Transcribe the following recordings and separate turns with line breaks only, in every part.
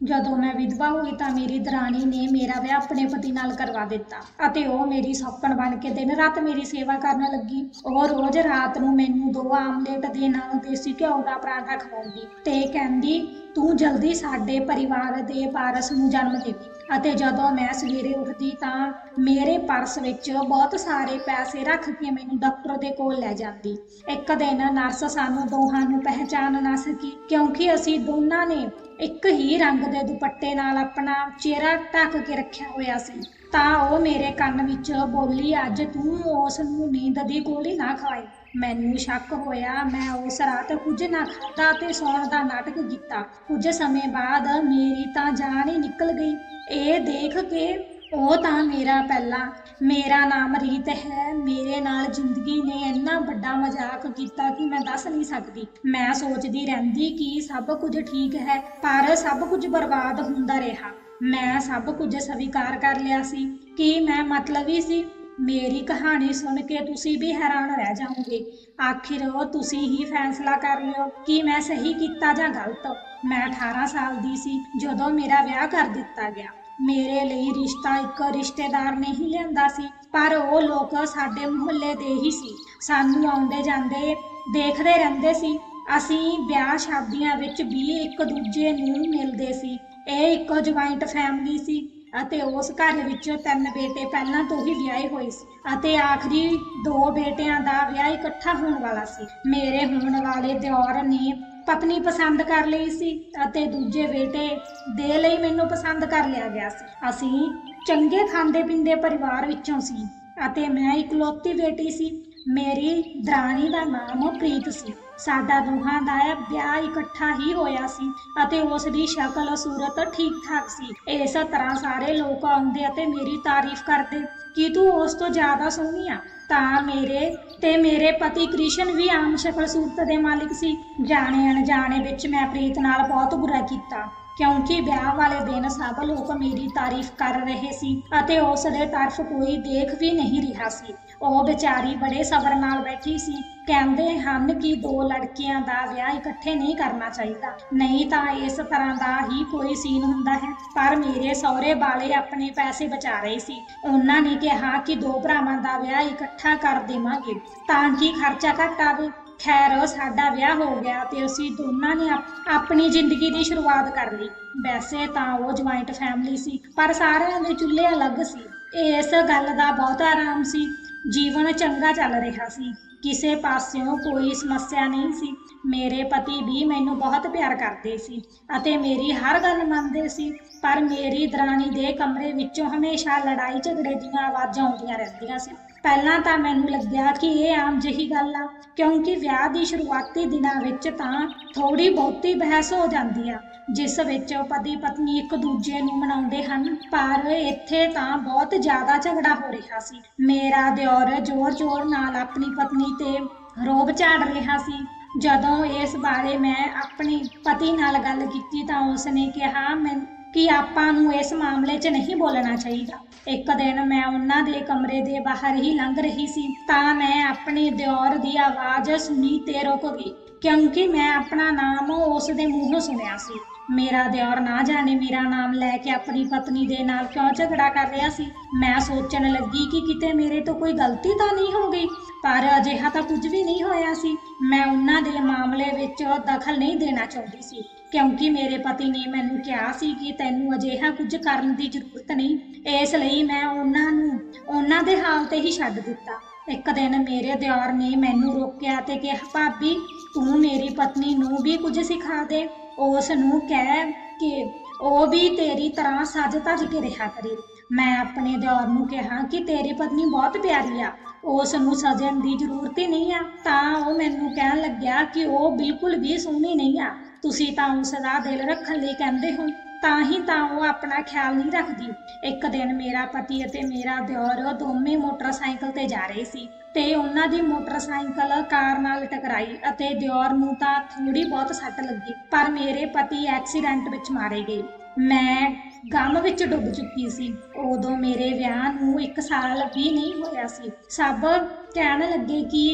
ਜਦੋਂ ਮੈਂ ਵਿਧਵਾ ਹੋਈ ਤਾਂ ਮੇਰੀ ਦਰਾਣੀ ਨੇ ਮੇਰਾ ਵਿਆਹ ਆਪਣੇ ਪਤੀ ਨਾਲ ਕਰਵਾ ਦਿੱਤਾ ਅਤੇ ਉਹ ਮੇਰੀ ਸੌਕਣ ਬਣ ਕੇ ਦਿਨ ਰਾਤ ਮੇਰੀ ਸੇਵਾ ਕਰਨ ਲੱਗੀ। ਉਹ ਰੋਜ਼ ਰਾਤ ਨੂੰ ਮੈਨੂੰ ਦੋ ਆਮਲੇਟ ਦੇ ਨਾਲ ਦੇਸੀ ਘਿਓ ਦਾ ਪਰਾਂਠਾ ਖਵਾਉਂਦੀ ਤੇ ਕਹਿੰਦੀ, ਤੂੰ ਜਲਦੀ ਸਾਡੇ ਪਰਿਵਾਰ ਦੇ ਪਾਰਸ ਨੂੰ ਜਨਮ ਦੇਵੀ ਅਤੇ ਜਦੋਂ ਮੈਂ ਸਵੇਰੇ ਉੱਠਦੀ ਤਾਂ ਮੇਰੇ ਪਰਸ ਵਿੱਚ ਬਹੁਤ ਸਾਰੇ ਪੈਸੇ ਰੱਖ ਕੇ ਮੈਨੂੰ ਡਾਕਟਰ ਦੇ ਕੋਲ ਲੈ ਜਾਂਦੀ। ਇੱਕ ਦਿਨ ਨਰਸ ਸਾਨੂੰ ਦੋਹਾਂ ਨੂੰ ਪਹਿਚਾਨ ਨਾ ਸਕੀ, ਕਿਉਂਕਿ ਅਸੀਂ ਦੋਨਾਂ ਨੇ ਇੱਕ ਹੀ ਰੰਗ ਦੇ ਦੁਪੱਟੇ ਨਾਲ ਆਪਣਾ ਚਿਹਰਾ ਢੱਕ ਕੇ ਰੱਖਿਆ ਹੋਇਆ ਸੀ। ਤਾਂ ਉਹ ਮੇਰੇ ਕੰਨ ਵਿੱਚ ਬੋਲੀ, ਅੱਜ ਤੂੰ ਉਸ ਨੂੰ ਨੀਂਦ ਦੀ ਗੋਲੀ ਨਾ ਖਾਏ। ਮੈਨੂੰ ਸ਼ੱਕ ਹੋਇਆ, ਮੈਂ ਉਸ ਰਾਤ ਕੁਝ ਨਾ ਖਾਧਾ ਤੇ ਸੌਣ ਦਾ ਨਾਟਕ ਕੀਤਾ। ਕੁਝ ਸਮੇਂ ਬਾਅਦ ਮੇਰੀ ਤਾਂ ਜਾਨ ਹੀ ਨਿਕਲ ਗਈ। ਇਹ ਦੇਖ ਕੇ ਉਹ ਤਾਂ ਮੇਰਾ ਪਹਿਲਾ। ਮੇਰਾ ਨਾਮ ਰੀਤ ਹੈ। ਮੇਰੇ ਨਾਲ ਜ਼ਿੰਦਗੀ ਨੇ ਇੰਨਾ ਵੱਡਾ ਮਜ਼ਾਕ ਕੀਤਾ ਕਿ ਮੈਂ ਦੱਸ ਨਹੀਂ ਸਕਦੀ। ਮੈਂ ਸੋਚਦੀ ਰਹਿੰਦੀ ਕਿ ਸਭ ਕੁਝ ਠੀਕ ਹੈ, ਪਰ ਸਭ ਕੁਝ ਬਰਬਾਦ ਹੁੰਦਾ ਰਿਹਾ। ਮੈਂ ਸਭ ਕੁਝ ਸਵੀਕਾਰ ਕਰ ਲਿਆ ਸੀ। ਕਿ ਮੈਂ ਮਤਲਬੀ ਸੀ? ਮੇਰੀ ਕਹਾਣੀ ਸੁਣ ਕੇ ਤੁਸੀਂ ਵੀ ਹੈਰਾਨ ਰਹਿ ਜਾਓਗੇ। ਆਖਿਰ ਉਹ ਤੁਸੀਂ ਹੀ ਫੈਸਲਾ ਕਰ ਲਿਓ ਕਿ ਮੈਂ ਸਹੀ ਕੀਤਾ ਜਾਂ ਗਲਤ। ਮੈਂ 18 ਸਾਲ ਦੀ ਸੀ, ਜਦੋਂ ਮੇਰਾ ਵਿਆਹ ਕਰ ਦਿੱਤਾ ਗਿਆ। ਮੇਰੇ ਲਈ ਰਿਸ਼ਤਾ ਇੱਕ ਰਿਸ਼ਤੇਦਾਰ ਨੇ ਹੀ ਲਿਆਂਦਾ ਸੀ, ਪਰ ਉਹ ਲੋਕ ਸਾਡੇ ਮੁਹੱਲੇ ਦੇ ਹੀ ਸੀ। ਸਾਨੂੰ ਆਉਂਦੇ ਜਾਂਦੇ ਦੇਖਦੇ ਰਹਿੰਦੇ ਸੀ। ਅਸੀਂ ਵਿਆਹ ਸ਼ਾਦੀਆਂ ਵਿੱਚ ਵੀ ਇੱਕ ਦੂਜੇ ਨੂੰ ਮਿਲਦੇ ਸੀ। ਇਹ ਇੱਕ ਜੁਆਇੰਟ ਫੈਮਿਲੀ ਸੀ। ਅਤੇ ਉਸ ਘਰ ਵਿੱਚੋਂ ਤਿੰਨ ਬੇਟੇ ਪਹਿਲਾਂ ਤੋਂ ਹੀ ਵਿਆਹੇ ਹੋਏ ਸੀ ਅਤੇ ਆਖਰੀ ਦੋ ਬੇਟਿਆਂ ਦਾ ਵਿਆਹ ਇਕੱਠਾ ਹੋਣ ਵਾਲਾ ਸੀ। ਮੇਰੇ ਹੋਣ ਵਾਲੇ ਦਿਓਰ ਨੇ ਪਤਨੀ ਪਸੰਦ ਕਰ ਲਈ ਸੀ ਅਤੇ ਦੂਜੇ ਬੇਟੇ ਦੇ ਲਈ ਮੈਨੂੰ ਪਸੰਦ ਕਰ ਲਿਆ ਗਿਆ ਸੀ। ਅਸੀਂ ਚੰਗੇ ਖਾਂਦੇ ਪੀਂਦੇ ਪਰਿਵਾਰ ਵਿੱਚੋਂ ਸੀ ਅਤੇ ਮੈਂ ਇਕਲੌਤੀ ਬੇਟੀ ਸੀ ਮੇਰੀ ਦਰਾਣੀ ਦਾ ਨਾਮ ਪ੍ਰੀਤ ਸੀ। ਸਾਡਾ ਦੋਹਾਂ ਦਾ ਵਿਆਹ ਇਕੱਠਾ ਹੀ ਹੋਇਆ ਸੀ ਅਤੇ ਉਸ ਦੀ ਸ਼ਕਲ, ਸੂਰਤ ਠੀਕ ਠਾਕ ਸੀ। ਇਸ ਤਰ੍ਹਾਂ ਸਾਰੇ ਲੋਕ ਆਉਂਦੇ ਅਤੇ ਮੇਰੀ ਤਾਰੀਫ ਕਰਦੇ, ਕਿ ਤੂੰ ਉਸ ਤੋਂ ਜ਼ਿਆਦਾ ਸੋਹਣੀ ਆ? ਤਾਂ ਮੇਰੇ ਤੇ ਮੇਰੇ ਪਤੀ ਕ੍ਰਿਸ਼ਨ ਵੀ ਆਮ ਸ਼ਕਲ ਸੂਰਤ ਦੇ ਮਾਲਿਕ ਸੀ। ਜਾਣੇ ਅਣਜਾਣੇ ਵਿੱਚ ਮੈਂ ਪ੍ਰੀਤ ਨਾਲ ਬਹੁਤ ਬੁਰਾ ਕੀਤਾ। ਕਿਉਂਕਿ ਵਿਆਹ ਵਾਲੇ ਦਿਨ ਸਭ ਲੋਕ ਮੇਰੀ ਤਾਰੀਫ ਕਰ ਰਹੇ ਸੀ ਅਤੇ ਉਸ ਦੇ ਤਰਫ ਕੋਈ ਦੇਖ ਵੀ ਨਹੀਂ ਰਿਹਾ ਸੀ। ਉਹ ਵਿਚਾਰੀ ਬੜੇ ਸਬਰ ਨਾਲ ਬੈਠੀ ਸੀ। ਕਹਿੰਦੇ ਹਨ ਕਿ ਦੋ ਲੜਕੀਆਂ ਦਾ ਵਿਆਹ ਇਕੱਠੇ ਨਹੀਂ ਕਰਨਾ ਚਾਹੀਦਾ। ਨਹੀਂ ਤਾਂ ਇਸ ਤਰ੍ਹਾਂ ਦਾ ਹੀ ਕੋਈ ਸੀਨ ਹੁੰਦਾ ਹੈ। ਪਰ ਮੇਰੇ ਸਹੁਰੇ ਵਾਲੇ ਆਪਣੇ ਪੈਸੇ ਬਚਾ ਰਹੇ ਸੀ। ਉਹਨਾਂ ਨੇ ਕਿਹਾ ਕਿ ਦੋ ਭਰਾਵਾਂ ਦਾ ਵਿਆਹ ਇਕੱਠਾ ਕਰ ਦੇਵਾਂਗੇ ਤਾਂ ਕਿ ਖਰਚਾ ਘੱਟ ਆਵੇ। ਖੈਰ, ਸਾਡਾ ਵਿਆਹ ਹੋ ਗਿਆ ਤੇ ਅਸੀਂ ਦੋਨਾਂ ਨੇ ਆਪ- ਆਪਣੀ ਜ਼ਿੰਦਗੀ ਦੀ ਸ਼ੁਰੂਆਤ ਕਰ ਲਈ। ਵੈਸੇ ਤਾਂ ਉਹ ਜੁਆਇੰਟ ਫੈਮਿਲੀ ਸੀ, ਪਰ ਸਾਰਿਆਂ ਦੇ ਚੁੱਲ੍ਹੇ ਅਲੱਗ ਸੀ। ਇਸ ਗੱਲ ਦਾ ਬਹੁਤ ਆਰਾਮ ਸੀ। ਜੀਵਨ ਚੰਗਾ ਚੱਲ ਰਿਹਾ ਸੀ। ਕਿਸੇ ਪਾਸਿਓਂ ਕੋਈ ਸਮੱਸਿਆ ਨਹੀਂ ਸੀ। ਮੇਰੇ ਪਤੀ ਵੀ ਮੈਨੂੰ ਬਹੁਤ ਪਿਆਰ ਕਰਦੇ ਸੀ ਅਤੇ ਮੇਰੀ ਹਰ ਗੱਲ ਮੰਨਦੇ ਸੀ, ਪਰ ਮੇਰੀ ਦਰਾਣੀ ਦੇ ਕਮਰੇ ਵਿੱਚੋਂ ਹਮੇਸ਼ਾ ਲੜਾਈ ਝਗੜੇ ਦੀਆਂ ਆਵਾਜ਼ਾਂ ਆਉਂਦੀਆਂ ਰਹਿੰਦੀਆਂ ਸੀ। ਪਹਿਲਾਂ ਤਾਂ ਮੈਨੂੰ ਲੱਗਿਆ ਕਿ ਇਹ ਆਮ ਜਿਹੀ ਗੱਲ ਆ, ਕਿਉਂਕਿ ਵਿਆਹ ਦੀ ਸ਼ੁਰੂਆਤੀ ਦਿਨਾਂ ਵਿੱਚ ਤਾਂ ਥੋੜੀ ਬਹੁਤੀ ਬਹਿਸ ਹੋ ਜਾਂਦੀ ਆ, ਜਿਸ ਵਿੱਚ ਪਤੀ ਪਤਨੀ ਇੱਕ ਦੂਜੇ ਨੂੰ ਮਨਾਉਂਦੇ ਹਨ, ਪਰ ਇੱਥੇ ਤਾਂ ਬਹੁਤ ਜ਼ਿਆਦਾ ਝਗੜਾ ਹੋ ਰਿਹਾ ਸੀ। ਮੇਰਾ ਦਿਓਰ ਜ਼ੋਰ-ਜ਼ੋਰ ਨਾਲ ਆਪਣੀ ਪਤਨੀ ਤੇ ਰੋਬ ਝਾੜ ਰਿਹਾ ਸੀ। ਜਦੋਂ ਇਸ ਬਾਰੇ ਮੈਂ ਆਪਣੇ ਪਤੀ ਨਾਲ ਗੱਲ ਕੀਤੀ ਤਾਂ ਉਸਨੇ ਕਿਹਾ, ਮੈਂ ਕਿ ਆਪਾਂ ਨੂੰ ਇਸ ਮਾਮਲੇ 'ਚ ਨਹੀਂ ਬੋਲਣਾ ਚਾਹੀਦਾ। ਇੱਕ ਦਿਨ ਮੈਂ ਉਹਨਾਂ ਦੇ ਕਮਰੇ ਦੇ ਬਾਹਰ ਹੀ ਲੰਘ ਰਹੀ ਸੀ, ਤਾਂ ਮੈਂ ਆਪਣੇ ਦਿਓਰ ਦੀ ਆਵਾਜ਼ ਸੁਣੀ ਤੇ ਰੁਕ ਗਈ, ਕਿਉਂਕਿ ਮੈਂ ਆਪਣਾ ਨਾਮ ਉਸ ਦੇ ਮੂੰਹੋਂ ਸੁਣਿਆ ਸੀ। ਮੇਰਾ ਦਿਓਰ ਨਾ ਜਾਣੇ, ਮੇਰਾ ਨਾਮ ਲੈ ਕੇ ਆਪਣੀ ਪਤਨੀ ਦੇ ਨਾਲ ਕਿਉਂ ਝਗੜਾ ਕਰ ਰਿਹਾ ਸੀ? ਮੈਂ ਸੋਚਣ ਲੱਗੀ ਕਿ ਕਿਤੇ ਮੇਰੇ ਤੋਂ ਕੋਈ ਗਲਤੀ ਤਾਂ ਨਹੀਂ ਹੋ ਗਈ, ਪਰ ਅਜਿਹਾ ਤਾਂ ਕੁਝ ਵੀ ਨਹੀਂ ਹੋਇਆ ਸੀ। ਮੈਂ ਉਹਨਾਂ ਦੇ ਮਾਮਲੇ ਵਿੱਚ ਦਖਲ ਨਹੀਂ ਦੇਣਾ ਚਾਹੁੰਦੀ ਸੀ, ਕਿਉਂਕਿ ਮੇਰੇ ਪਤੀ ਨੇ ਮੈਨੂੰ ਕਿਹਾ ਸੀ ਕਿ ਤੈਨੂੰ ਅਜਿਹਾ ਕੁਝ ਕਰਨ ਦੀ ਜ਼ਰੂਰਤ ਨਹੀਂ। ਇਸ ਲਈ ਮੈਂ ਉਹਨਾਂ ਨੂੰ, ਉਹਨਾਂ ਦੇ ਹਾਲ ਤੇ ਹੀ ਛੱਡ ਦਿੱਤਾ। ਇੱਕ ਦਿਨ ਮੇਰੇ ਦਿਓਰ ਨੇ ਮੈਨੂੰ ਰੋਕਿਆ ਤੇ ਕਿਹਾ, ਭਾਬੀ, ਤੂੰ ਮੇਰੀ ਪਤਨੀ ਨੂੰ ਵੀ ਕੁਝ ਸਿਖਾ ਦੇ। ਉਸ ਨੂੰ ਕਹਿ ਕਿ ਉਹ ਵੀ ਤੇਰੀ ਤਰ੍ਹਾਂ ਸੱਜ ਧੱਜ ਕੇ ਰਿਹਾ ਕਰੇ। ਮੈਂ ਆਪਣੇ ਦਿਓਰ ਨੂੰ ਕਿਹਾ ਕਿ ਤੇਰੀ ਪਤਨੀ ਬਹੁਤ ਪਿਆਰੀ ਆ। ਉਸ ਨੂੰ ਸਜਣ ਦੀ ਜ਼ਰੂਰਤ ਹੀ ਨਹੀਂ ਆ। ਤਾਂ ਉਹ ਮੈਨੂੰ ਕਹਿਣ ਲੱਗਿਆ ਕਿ ਉਹ ਬਿਲਕੁਲ ਵੀ ਸੋਹਣੀ ਨਹੀਂ ਆ। ਤੁਸੀਂ ਤਾਂ ਉਸ ਦਾ ਦਿਲ ਰੱਖਣ ਲਈ ਕਹਿੰਦੇ ਹੋ। ਤਾਂ ਹੀ ਤਾਂ ਉਹ ਆਪਣਾ ਖਿਆਲ ਨਹੀਂ ਰੱਖਦੀ। ਇੱਕ ਦਿਨ ਮੇਰਾ ਪਤੀ ਅਤੇ ਮੇਰਾ ਦਿਓਰ ਦੋਵੇਂ ਮੋਟਰਸਾਈਕਲ ਤੇ ਜਾ ਰਹੇ ਸੀ ਤੇ ਉਹਨਾਂ ਦੀ ਮੋਟਰਸਾਈਕਲ ਕਾਰ ਨਾਲ ਟਕਰਾਈ ਅਤੇ ਦਿਓਰ ਨੂੰ ਤਾਂ ਥੋੜੀ ਬਹੁਤ ਸੱਟ ਲੱਗੀ, ਪਰ ਮੇਰੇ ਪਤੀ ਐਕਸੀਡੈਂਟ ਵਿੱਚ ਮਾਰੇ ਗਏ। ਮੈਂ ਗਮ ਵਿੱਚ ਡੁੱਬ ਚੁੱਕੀ ਸੀ। ਉਦੋਂ ਮੇਰੇ ਵਿਆਹ ਨੂੰ 1 ਸਾਲ ਵੀ ਨਹੀਂ ਹੋਇਆ ਸੀ। ਸਭ ਕਹਿਣ ਲੱਗੇ ਕਿ